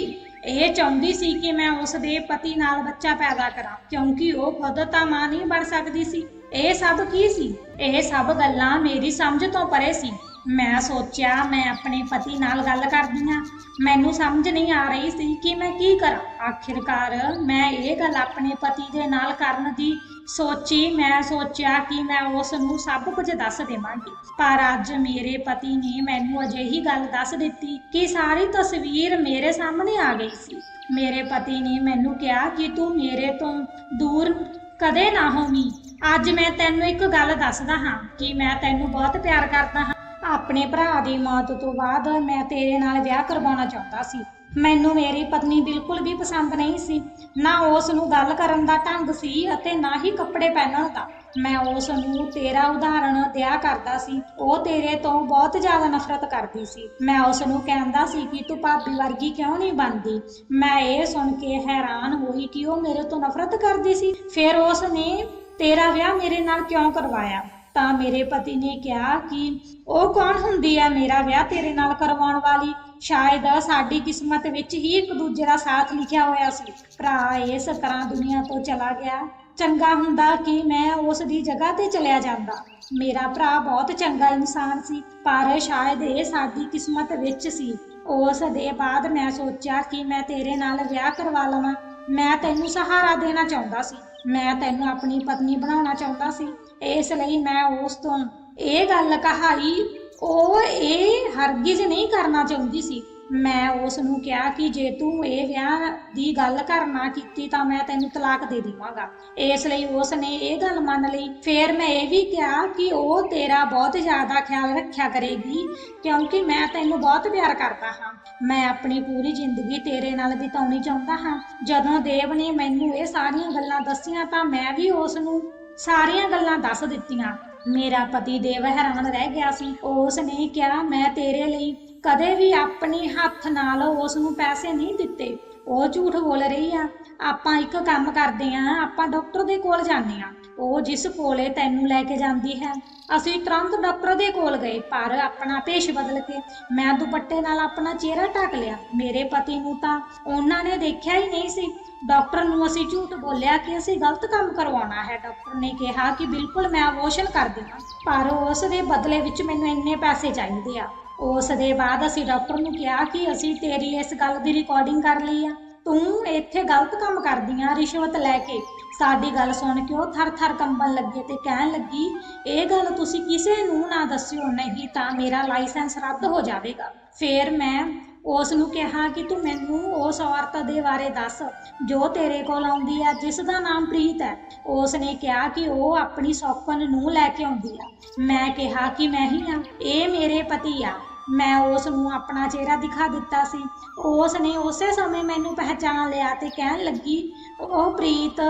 ਇਹ ਚਾਹੁੰਦੀ ਸੀ ਕਿ ਮੈਂ ਉਸ ਦੇ ਪਤੀ ਨਾਲ ਬੱਚਾ ਪੈਦਾ ਕਰਾਂ, ਕਿਉਂਕਿ ਉਹ ਖੁਦ ਤਾਂ ਮਾਂ ਨਹੀਂ ਬਣ ਸਕਦੀ ਸੀ। ਇਹ ਸਭ ਕੀ ਸੀ? ਇਹ ਸਭ ਗੱਲਾਂ ਮੇਰੀ ਸਮਝ ਤੋਂ ਪਰੇ ਸੀ। ਮੈਂ ਸੋਚਿਆ, ਮੈਂ ਆਪਣੇ ਪਤੀ ਨਾਲ ਗੱਲ ਕਰਦੀ ਹਾਂ। ਮੈਨੂੰ ਸਮਝ ਨਹੀਂ ਆ ਰਹੀ ਸੀ ਕਿ ਮੈਂ ਕੀ ਕਰਾਂ। ਆਖਿਰਕਾਰ ਮੈਂ ਇਹ ਗੱਲ ਆਪਣੇ ਪਤੀ ਦੇ ਨਾਲ ਕਰਨ ਦੀ ਸੋਚੀ। ਮੈਂ ਸੋਚਿਆ ਕਿ ਮੈਂ ਉਸ ਨੂੰ ਸਭ ਕੁਝ ਦੱਸ ਦੇਵਾਂਗੀ। ਪਰ ਅੱਜ ਮੇਰੇ ਪਤੀ ਨੇ ਮੈਨੂੰ ਅਜਿਹੀ ਗੱਲ ਦੱਸ ਦਿੱਤੀ ਕਿ ਸਾਰੀ ਤਸਵੀਰ ਮੇਰੇ ਸਾਹਮਣੇ ਆ ਗਈ ਸੀ। ਮੇਰੇ ਪਤੀ ਨੇ ਮੈਨੂੰ ਕਿਹਾ ਕਿ ਤੂੰ ਮੇਰੇ ਤੋਂ ਦੂਰ ਕਦੇ ਨਾ ਹੋਵੀਂ। ਅੱਜ ਮੈਂ ਤੈਨੂੰ ਇੱਕ ਗੱਲ ਦੱਸਦਾ ਹਾਂ ਕਿ ਮੈਂ ਤੈਨੂੰ ਬਹੁਤ ਪਿਆਰ ਕਰਦਾ ਹਾਂ। ਆਪਣੇ ਭਰਾ ਦੀ ਮੌਤ ਤੋਂ ਬਾਅਦ ਮੈਂ ਤੇਰੇ ਨਾਲ ਵਿਆਹ ਕਰਵਾਉਣਾ ਚਾਹੁੰਦਾ ਸੀ। ਮੈਨੂੰ ਮੇਰੀ ਪਤਨੀ ਬਿਲਕੁਲ ਵੀ ਪਸੰਦ ਨਹੀਂ ਸੀ। ਨਾ ਉਸ ਨੂੰ ਗੱਲ ਕਰਨ ਦਾ ਢੰਗ ਸੀ ਅਤੇ ਨਾ ਹੀ ਕੱਪੜੇ ਪਹਿਨਣ ਦਾ। ਮੈਂ ਉਸ ਨੂੰ ਤੇਰਾ ਉਦਾਹਰਣ ਦਿਆ ਕਰਦਾ ਸੀ। ਉਹ ਤੇਰੇ ਤੋਂ ਬਹੁਤ ਜ਼ਿਆਦਾ ਨਫ਼ਰਤ ਕਰਦੀ ਸੀ। ਮੈਂ ਉਸ ਨੂੰ ਕਹਿੰਦਾ ਸੀ ਕਿ ਤੂੰ ਭਾਬੀ ਵਰਗੀ ਕਿਉਂ ਨਹੀਂ ਬਣਦੀ? ਮੈਂ ਇਹ ਸੁਣ ਕੇ ਹੈਰਾਨ ਹੋਈ ਕਿ ਉਹ ਮੇਰੇ ਤੋਂ ਨਫ਼ਰਤ ਕਰਦੀ ਸੀ। ਫਿਰ ਉਸ ਨੇ ਤੇਰਾ ਵਿਆਹ ਮੇਰੇ ਨਾਲ ਕਿਉਂ ਕਰਵਾਇਆ? ਤਾਂ ਮੇਰੇ ਪਤੀ ਨੇ ਕਿਹਾ ਕਿ ਉਹ ਕੌਣ ਹੁੰਦੀ ਹੈ ਮੇਰਾ ਵਿਆਹ ਤੇਰੇ ਨਾਲ ਕਰਵਾਉਣ ਵਾਲੀ? ਸ਼ਾਇਦ ਸਾਡੀ ਕਿਸਮਤ ਵਿੱਚ ਹੀ ਇੱਕ ਦੂਜੇ ਦਾ ਸਾਥ ਲਿਖਿਆ ਹੋਇਆ ਸੀ। ਭਰਾ, ਇਸ ਤਰ੍ਹਾਂ ਦੁਨੀਆ ਤੋਂ ਚਲਾ ਗਿਆ। ਚੰਗਾ ਹੁੰਦਾ ਕਿ ਮੈਂ ਉਸ ਦੀ ਜਗ੍ਹਾ ਤੇ ਚਲਿਆ ਜਾਂਦਾ। ਮੇਰਾ ਭਰਾ ਬਹੁਤ ਚੰਗਾ ਇਨਸਾਨ ਸੀ, ਪਰ ਸ਼ਾਇਦ ਇਹ ਸਾਡੀ ਕਿਸਮਤ ਵਿੱਚ ਸੀ। ਉਸ ਦੇ ਬਾਅਦ ਮੈਂ ਸੋਚਿਆ ਕਿ ਮੈਂ ਤੇਰੇ ਨਾਲ ਵਿਆਹ ਕਰਵਾ ਲਵਾਂ। ਮੈਂ ਤੈਨੂੰ ਸਹਾਰਾ ਦੇਣਾ ਚਾਹੁੰਦਾ ਸੀ। ਮੈਂ ਤੈਨੂੰ ਆਪਣੀ ਪਤਨੀ ਬਣਾਉਣਾ ਚਾਹੁੰਦਾ ਸੀ। ਇਸ ਲਈ ਮੈਂ ਉਸ ਤੋਂ ਇਹ ਗੱਲ ਕਹਾਈ, ਉਹ ਇਹ ਹਰਗਿਜ਼ ਨਹੀਂ ਕਰਨਾ ਚਾਹੁੰਦੀ ਸੀ। ਮੈਂ ਉਸ ਨੂੰ ਕਿਹਾ ਕਿ ਜੇ ਤੂੰ ਇਹ ਵਿਆਹ ਦੀ ਗੱਲ ਕਰਨਾ ਕੀਤੀ ਤਾਂ ਮੈਂ ਤੈਨੂੰ ਤਲਾਕ ਦੇ ਦੇਵਾਂਗਾ। ਇਸ ਲਈ ਉਸ ਨੇ ਇਹ ਗੱਲ ਮੰਨ ਲਈ। ਫਿਰ ਮੈਂ ਇਹ ਵੀ ਕਿਹਾ ਕਿ ਉਹ ਤੇਰਾ ਬਹੁਤ ਜ਼ਿਆਦਾ ਖਿਆਲ ਰੱਖਿਆ ਕਰੇਗੀ, ਕਿਉਂਕਿ ਮੈਂ ਤੈਨੂੰ ਬਹੁਤ ਪਿਆਰ ਕਰਦਾ ਹਾਂ। ਮੈਂ ਆਪਣੀ ਪੂਰੀ ਜ਼ਿੰਦਗੀ ਤੇਰੇ ਨਾਲ ਬਿਤਾਉਣੀ ਚਾਹੁੰਦਾ ਹਾਂ। ਜਦੋਂ ਦੇਵ ਨੇ ਮੈਨੂੰ ਇਹ ਸਾਰੀਆਂ ਗੱਲਾਂ ਦੱਸੀਆਂ ਤਾਂ ਮੈਂ ਵੀ ਉਸ ਨੂੰ ਸਾਰੀਆਂ ਗੱਲਾਂ ਦੱਸ ਦਿੱਤੀਆਂ। ਮੇਰਾ ਪਤੀ ਦੇਵ ਹੈਰਾਨ ਰਹਿ ਗਿਆ ਸੀ। ਉਸ ਨੇ ਕਿਹਾ, ਮੈਂ ਤੇਰੇ ਲਈ ਕਦੇ ਵੀ ਆਪਣੇ ਹੱਥ ਨਾਲ ਉਸ ਨੂੰ ਪੈਸੇ ਨਹੀਂ ਦਿੱਤੇ। ਉਹ ਝੂਠ ਬੋਲ ਰਹੀ ਆ। ਆਪਾਂ ਇੱਕ ਕੰਮ ਕਰਦੇ ਆ ਆਪਾਂ ਡਾਕਟਰ ਦੇ ਕੋਲ ਜਾਂਦੇ ਆ ਉਹ ਜਿਸ ਕੋਲੇ ਤੈਨੂੰ ਲੈ ਕੇ ਜਾਂਦੀ ਹੈ। ਅਸੀਂ ਤੁਰੰਤ ਡਾਕਟਰ ਦੇ ਕੋਲ ਗਏ, ਪਰ ਆਪਣਾ ਭੇਸ਼ ਬਦਲ ਕੇ ਮੈਂ ਦੁਪੱਟੇ ਨਾਲ ਆਪਣਾ ਚਿਹਰਾ ਢੱਕ ਲਿਆ। ਮੇਰੇ ਪਤੀ ਨੂੰ ਤਾਂ ਉਹਨਾਂ ਨੇ ਦੇਖਿਆ ਹੀ ਨਹੀਂ ਸੀ। ਡਾਕਟਰ ਨੂੰ ਅਸੀਂ ਝੂਠ ਬੋਲਿਆ ਕਿ ਅਸੀਂ ਗਲਤ ਕੰਮ ਕਰਵਾਉਣਾ ਹੈ। ਡਾਕਟਰ ਨੇ ਕਿਹਾ ਕਿ ਬਿਲਕੁਲ ਮੈਂ ਅਬੋਰਸ਼ਨ ਕਰ ਦੇਵਾਂ, ਪਰ ਉਸ ਦੇ ਬਦਲੇ ਵਿੱਚ ਮੈਨੂੰ ਇੰਨੇ ਪੈਸੇ ਚਾਹੀਦੇ ਆ। ਉਸ ਦੇ ਬਾਅਦ ਅਸੀਂ ਡਾਕਟਰ ਨੂੰ ਕਿਹਾ ਕਿ ਅਸੀਂ ਤੇਰੀ ਇਸ ਗੱਲ ਦੀ ਰਿਕਾਰਡਿੰਗ ਕਰ ਲਈ ਆ। ਤੂੰ ਇੱਥੇ ਗਲਤ ਕੰਮ ਕਰਦੀ ਆ ਰਿਸ਼ਵਤ ਲੈ ਕੇ। ਸਾਡੀ ਗੱਲ ਸੁਣ ਕੇ ਉਹ ਥਰ-ਥਰ ਕੰਬਣ ਲੱਗੇ ਤੇ ਕਹਿਣ ਲੱਗੀ, ਇਹ ਗੱਲ ਤੁਸੀਂ ਕਿਸੇ ਨੂੰ ਨਾ ਦੱਸਿਓ, ਨਹੀਂ ਤਾਂ ਮੇਰਾ ਲਾਇਸੈਂਸ ਰੱਦ ਹੋ ਜਾਵੇਗਾ। ਫੇਰ ਮੈਂ ਉਸ ਨੂੰ ਕਿਹਾ ਕਿ ਤੂੰ ਮੈਨੂੰ ਉਸ ਔਰਤ ਦੇ ਬਾਰੇ ਦੱਸ, ਜੋ ਤੇਰੇ ਕੋਲ ਆਉਂਦੀ ਹੈ ਜਿਸ ਦਾ ਨਾਮ ਪ੍ਰੀਤ ਹੈ। ਉਸ ਨੇ ਕਿਹਾ ਕਿ ਉਹ ਆਪਣੀ ਸੌਕਨ ਨੂੰ ਲੈ ਕੇ ਆਉਂਦੀ ਆ। ਮੈਂ ਕਿਹਾ ਕਿ ਮੈਂ ਹੀ ਆ, ਇਹ ਮੇਰੇ ਪਤੀ ਆ। ਮੈਂ ਉਸ ਨੂੰ ਆਪਣਾ ਚਿਹਰਾ ਦਿਖਾ ਦਿੱਤਾ ਸੀ। ਉਸ ਨੇ ਉਸੇ ਸਮੇਂ ਮੈਨੂੰ ਪਹਿਚਾਨ ਲਿਆ ਤੇ ਕਹਿਣ ਲੱਗੀ, ਉਹ ਪ੍ਰੀਤ,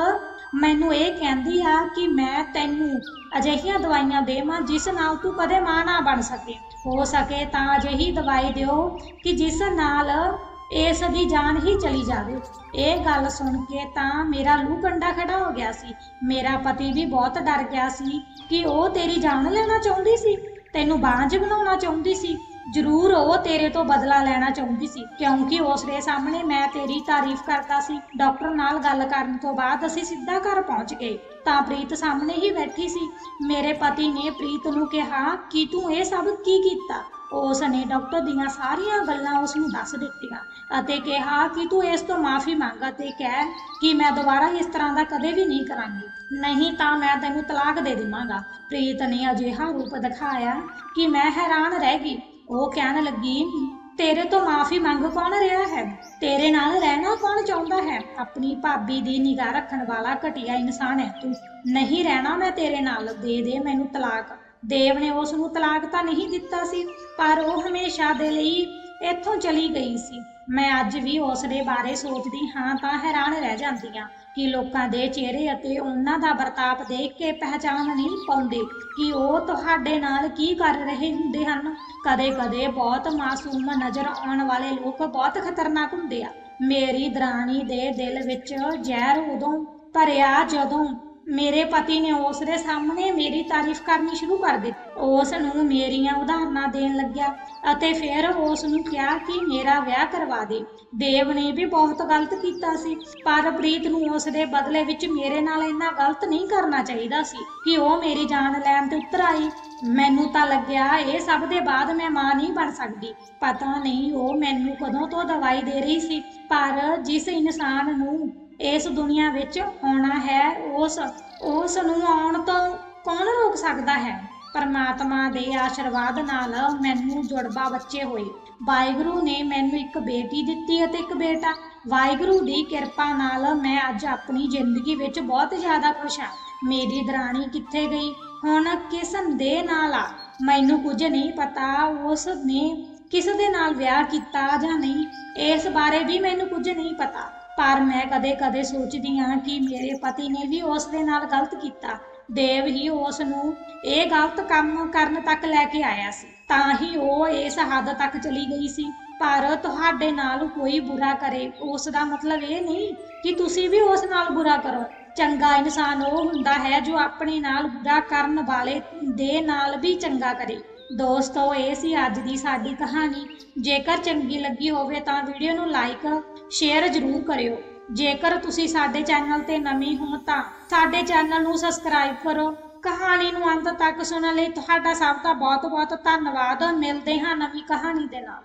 ਮੈਨੂੰ ਇਹ ਕਹਿੰਦੀ ਆ ਕਿ ਮੈਂ ਤੈਨੂੰ ਅਜਿਹੀਆਂ ਦਵਾਈਆਂ ਦੇਵਾਂ, ਜਿਸ ਨਾਲ ਤੂੰ ਕਦੇ ਮਾਂ ਨਾ ਬਣ ਸਕੇ। ਹੋ ਸਕੇ ਤਾਂ ਅਜਿਹੀ ਦਵਾਈ ਦਿਓ ਕਿ ਜਿਸ ਨਾਲ ਇਸ ਦੀ ਜਾਨ ਹੀ ਚਲੀ ਜਾਵੇ। ਇਹ ਗੱਲ ਸੁਣ ਕੇ ਤਾਂ ਮੇਰਾ ਲੂ ਕੰਡਾ ਖੜਾ ਹੋ ਗਿਆ ਸੀ। ਮੇਰਾ ਪਤੀ ਵੀ ਬਹੁਤ ਡਰ ਗਿਆ ਸੀ ਕਿ ਉਹ ਤੇਰੀ ਜਾਨ ਲੈਣਾ ਚਾਹੁੰਦੀ ਸੀ। ਤੈਨੂੰ ਬਾਂਝ ਬਣਾਉਣਾ ਚਾਹੁੰਦੀ ਸੀ। ਜ਼ਰੂਰ ਉਹ ਤੇਰੇ ਤੋਂ ਬਦਲਾ ਲੈਣਾ ਚਾਹੁੰਦੀ ਸੀ, ਕਿਉਂਕਿ ਉਸ ਦੇ ਸਾਹਮਣੇ ਮੈਂ ਤੇਰੀ ਤਾਰੀਫ ਕਰਦਾ ਸੀ। ਡਾਕਟਰ ਨਾਲ ਗੱਲ ਕਰਨ ਤੋਂ ਬਾਅਦ ਅਸੀਂ ਸਿੱਧਾ ਘਰ ਪਹੁੰਚ ਗਏ। ਤਾਂ ਪ੍ਰੀਤ ਸਾਹਮਣੇ ਹੀ ਬੈਠੀ ਸੀ। ਮੇਰੇ ਪਤੀ ਨੇ ਪ੍ਰੀਤ ਨੂੰ ਕਿਹਾ, ਕਿ ਤੂੰ ਇਹ ਸਭ ਕੀ ਕੀਤਾ? ਉਸ ਨੇ ਡਾਕਟਰ ਦੀਆਂ ਸਾਰੀਆਂ ਗੱਲਾਂ ਉਸ ਨੂੰ ਦੱਸ ਦਿੱਤੀਆਂ ਅਤੇ ਕਿਹਾ, ਕਿ ਤੂੰ ਇਸ ਤੋਂ ਮਾਫੀ ਮੰਗ ਅਤੇ ਕਹਿ ਕਿ ਮੈਂ ਦੁਬਾਰਾ ਇਸ ਤਰ੍ਹਾਂ ਦਾ ਕਦੇ ਵੀ ਨਹੀਂ ਕਰਾਂਗੀ? ਨਹੀਂ ਤਾਂ ਮੈਂ ਤੈਨੂੰ ਤਲਾਕ ਦੇ ਦੇਵਾਂਗਾ। ਪ੍ਰੀਤ ਨੇ ਅਜਿਹਾ ਰੂਪ ਦਿਖਾਇਆ ਕਿ ਮੈਂ ਹੈਰਾਨ ਰਹਿ ਗਈ। ਉਹ ਕਹਿਣ ਲੱਗੀ, ਤੇਰੇ ਤੋਂ ਮਾਫੀ ਮੰਗ ਕੌਣ ਰਿਹਾ ਹੈ? ਤੇਰੇ ਨਾਲ ਰਹਿਣਾ ਕੌਣ ਚਾਹੁੰਦਾ ਹੈ? ਆਪਣੀ ਭਾਬੀ ਦੀ ਨਿਗਾਹ ਰੱਖਣ ਵਾਲਾ ਘਟੀਆ ਇਨਸਾਨ ਹੈ ਤੂੰ। ਨਹੀਂ ਰਹਿਣਾ ਮੈਂ ਤੇਰੇ ਨਾਲ। ਦੇ ਦੇ ਮੈਨੂੰ ਤਲਾਕ। ਦੇਵ ਨੇ ਉਸ ਨੂੰ ਤਲਾਕ ਤਾਂ ਨਹੀਂ ਦਿੱਤਾ ਸੀ, ਪਰ ਉਹ ਹਮੇਸ਼ਾ ਦੇ ਲਈ ਇੱਥੋਂ ਚਲੀ ਗਈ ਸੀ। ਮੈਂ ਅੱਜ ਵੀ ਉਸ ਦੇ ਬਾਰੇ ਸੋਚਦੀ ਹਾਂ ਤਾਂ ਹੈਰਾਨ ਰਹਿ ਜਾਂਦੀ ਹਾਂ ਕਿ ਲੋਕਾਂ ਦੇ ਚਿਹਰੇ ਅਤੇ ਉਹਨਾਂ ਦਾ ਵਰਤਾਪ ਦੇਖ ਕੇ ਪਹਿਚਾਨ ਨਹੀਂ ਪਾਉਂਦੇ ਕਿ ਉਹ ਤੁਹਾਡੇ ਨਾਲ ਕੀ ਕਰ ਰਹੇ ਹੁੰਦੇ ਹਨ। ਕਦੇ-ਕਦੇ ਬਹੁਤ ਮਾਸੂਮ ਨਜ਼ਰ ਆਉਣ ਵਾਲੇ ਲੋਕ ਬਹੁਤ ਖਤਰਨਾਕ ਹੁੰਦੇ ਆ। ਮੇਰੀ ਦਰਾਣੀ ਦੇ ਦਿਲ ਵਿੱਚ ਜ਼ਹਿਰ ਉਦੋਂ ਭਰਿਆ ਜਦੋਂ ਮੇਰੇ ਪਤੀ ਨੇ ਉਸ ਦੇ ਸਾਹਮਣੇ ਮੇਰੀ ਤਾਰੀਫ ਕਰਨੀ ਸ਼ੁਰੂ ਕਰ ਦਿੱਤੀ। ਉਸ ਨੂੰ ਮੇਰੀਆਂ ਉਦਾਹਰਨਾਂ ਦੇਣ ਲੱਗਿਆ ਅਤੇ ਫਿਰ ਉਸ ਨੂੰ ਕਿਹਾ ਕਿ ਮੇਰਾ ਵਿਆਹ ਕਰਵਾ ਦੇ। ਦੇਵ ਨੇ ਵੀ ਬਹੁਤ ਗਲਤ ਕੀਤਾ ਸੀ, ਪਰ ਪ੍ਰੀਤ ਨੂੰ ਉਸ ਦੇ ਬਦਲੇ ਵਿੱਚ ਮੇਰੇ ਨਾਲ ਇੰਨਾ ਗਲਤ ਨਹੀਂ ਕਰਨਾ ਚਾਹੀਦਾ ਸੀ ਕਿ ਉਹ ਮੇਰੀ ਜਾਨ ਲੈਣ ਤੇ ਉਤਰ ਆਈ। ਮੈਨੂੰ ਤਾਂ ਲੱਗਿਆ ਇਹ ਸਭ ਦੇ ਬਾਅਦ ਮੈਂ ਮਾਂ ਨਹੀਂ ਬਣ ਸਕਦੀ। ਪਤਾ ਨਹੀਂ ਉਹ ਮੈਨੂੰ ਕਦੋਂ ਤੋਂ ਦਵਾਈ ਦੇ ਰਹੀ ਸੀ, ਪਰ ਜਿਸ ਇਨਸਾਨ ਨੂੰ ਇਸ ਦੁਨੀਆ ਵਿੱਚ ਆਉਣਾ ਹੈ, ਉਸ ਉਸ ਨੂੰ ਆਉਣ ਤੋਂ ਕੌਣ ਰੋਕ ਸਕਦਾ ਹੈ? ਪਰਮਾਤਮਾ ਦੇ ਆਸ਼ੀਰਵਾਦ ਨਾਲ ਮੈਨੂੰ ਜੁੜਵਾ ਬੱਚੇ ਹੋਏ। ਵਾਹਿਗੁਰੂ ਨੇ ਮੈਨੂੰ ਇੱਕ ਬੇਟੀ ਦਿੱਤੀ ਅਤੇ ਇੱਕ ਬੇਟਾ। ਵਾਹਿਗੁਰੂ ਦੀ ਕਿਰਪਾ ਨਾਲ ਮੈਂ ਅੱਜ ਆਪਣੀ ਜ਼ਿੰਦਗੀ ਵਿੱਚ ਬਹੁਤ ਜ਼ਿਆਦਾ ਖੁਸ਼ ਹਾਂ। ਮੇਰੀ ਦਰਾਣੀ ਕਿੱਥੇ ਗਈ? ਹੁਣ ਕਿਸ ਦੇ ਨਾਲ ਆ? ਮੈਨੂੰ ਕੁਝ ਨਹੀਂ ਪਤਾ। ਉਸ ਨੇ ਕਿਸ ਦੇ ਨਾਲ ਵਿਆਹ ਕੀਤਾ ਜਾਂ ਨਹੀਂ? ਇਸ ਬਾਰੇ ਵੀ ਮੈਨੂੰ ਕੁਝ ਨਹੀਂ ਪਤਾ। ਪਰ ਮੈਂ ਕਦੇ-ਕਦੇ ਸੋਚਦੀ ਹਾਂ ਕਿ ਮੇਰੇ ਪਤੀ ਨੇ ਵੀ ਉਸ ਦੇ ਨਾਲ ਗਲਤ ਕੀਤਾ। ਦੇਵ ਹੀ ਉਸ ਨੂੰ ਇਹ ਗਲਤ ਕੰਮ ਕਰਨ ਤੱਕ ਲੈ ਕੇ ਆਇਆ ਸੀ। ਤਾਂ ਹੀ ਉਹ ਇਸ ਹੱਦ ਤੱਕ ਚਲੀ ਗਈ ਸੀ। ਪਰ ਤੁਹਾਡੇ ਨਾਲ ਕੋਈ ਬੁਰਾ ਕਰੇ, ਉਸ ਦਾ ਮਤਲਬ ਇਹ ਨਹੀਂ ਕਿ ਤੁਸੀਂ ਵੀ ਉਸ ਨਾਲ ਬੁਰਾ ਕਰੋ। ਚੰਗਾ ਇਨਸਾਨ ਉਹ ਹੁੰਦਾ ਹੈ ਜੋ ਆਪਣੇ ਨਾਲ ਬੁਰਾ ਕਰਨ ਵਾਲੇ ਦੇ ਨਾਲ ਵੀ ਚੰਗਾ ਕਰੇ। ਦੋਸਤੋ ਇਹ ਸੀ ਅੱਜ ਦੀ ਸਾਡੀ ਕਹਾਣੀ। ਜੇਕਰ ਚੰਗੀ ਲੱਗੀ ਹੋਵੇ ਤਾਂ ਵੀਡੀਓ ਨੂੰ ਲਾਈਕ, ਸ਼ੇਅਰ ਜ਼ਰੂਰ ਕਰਿਓ। ਜੇਕਰ ਤੁਸੀਂ ਸਾਡੇ ਚੈਨਲ ਤੇ ਨਵੇਂ ਹੋ ਤਾਂ ਸਾਡੇ ਚੈਨਲ ਨੂੰ ਸਬਸਕ੍ਰਾਈਬ ਕਰੋ। ਕਹਾਣੀ ਨੂੰ ਅੰਤ ਤੱਕ ਸੁਣਨ ਲਈ ਤੁਹਾਡਾ ਸਭ ਦਾ ਬਹੁਤ ਬਹੁਤ ਧੰਨਵਾਦ। ਮਿਲਦੇ ਹਾਂ ਨਵੀਂ ਕਹਾਣੀ ਦੇ ਨਾਲ।